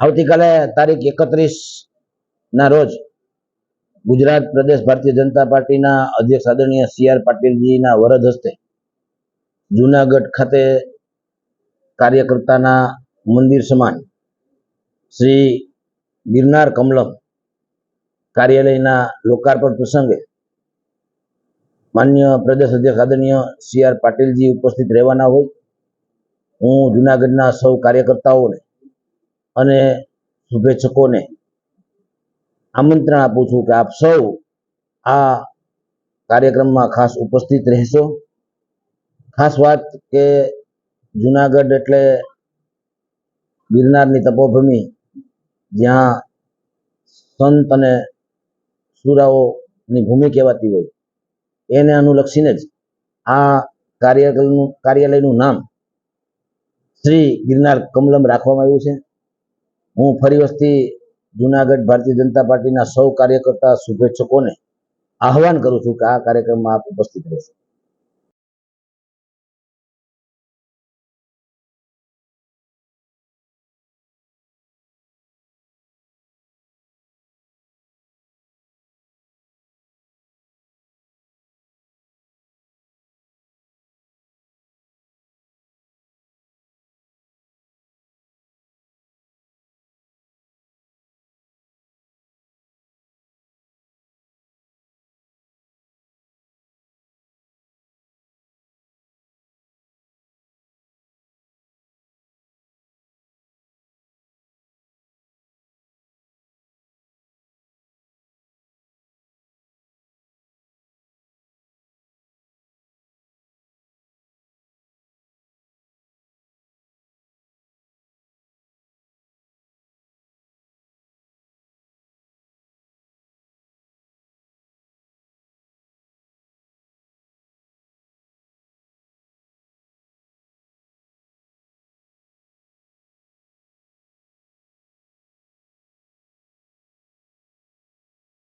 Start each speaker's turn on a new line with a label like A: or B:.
A: આવતીકાલે તારીખ એકત્રીસ ના રોજ ગુજરાત પ્રદેશ ભારતીય જનતા પાર્ટીના અધ્યક્ષ આદરણીય સી આર પાટીલજીના વરદ હસ્તે જુનાગઢ ખાતે કાર્યકર્તાના મંદિર સમાન શ્રી ગિરનાર કમલમ કાર્યાલયના લોકાર્પણ પ્રસંગે માન્ય પ્રદેશ અધ્યક્ષ આદરણીય સી આર પાટીલજી ઉપસ્થિત રહેવાના હોય. હું જુનાગઢના સૌ કાર્યકર્તાઓને અને શુભેચ્છકોને આમંત્રણ આપું છું કે આપ સૌ આ કાર્યક્રમમાં ખાસ ઉપસ્થિત રહેશો. ખાસ વાત કે જુનાગઢ એટલે ગિરનારની તપોભૂમિ, જ્યાં સંત અને સુરાઓની ભૂમિ કહેવાતી હોય, એને અનુલક્ષીને જ આ કાર્યક્રમનું કાર્યાલયનું નામ શ્રી ગિરનાર કમલમ રાખવામાં આવ્યું છે. હું ફરી વસ્તી જુનાગઢ ભારતીય જનતા પાર્ટીના સૌ કાર્યકર્તા શુભેચ્છકોને આહવાન કરું છું કે આ કાર્યક્રમમાં આપ ઉપસ્થિત રહેશો.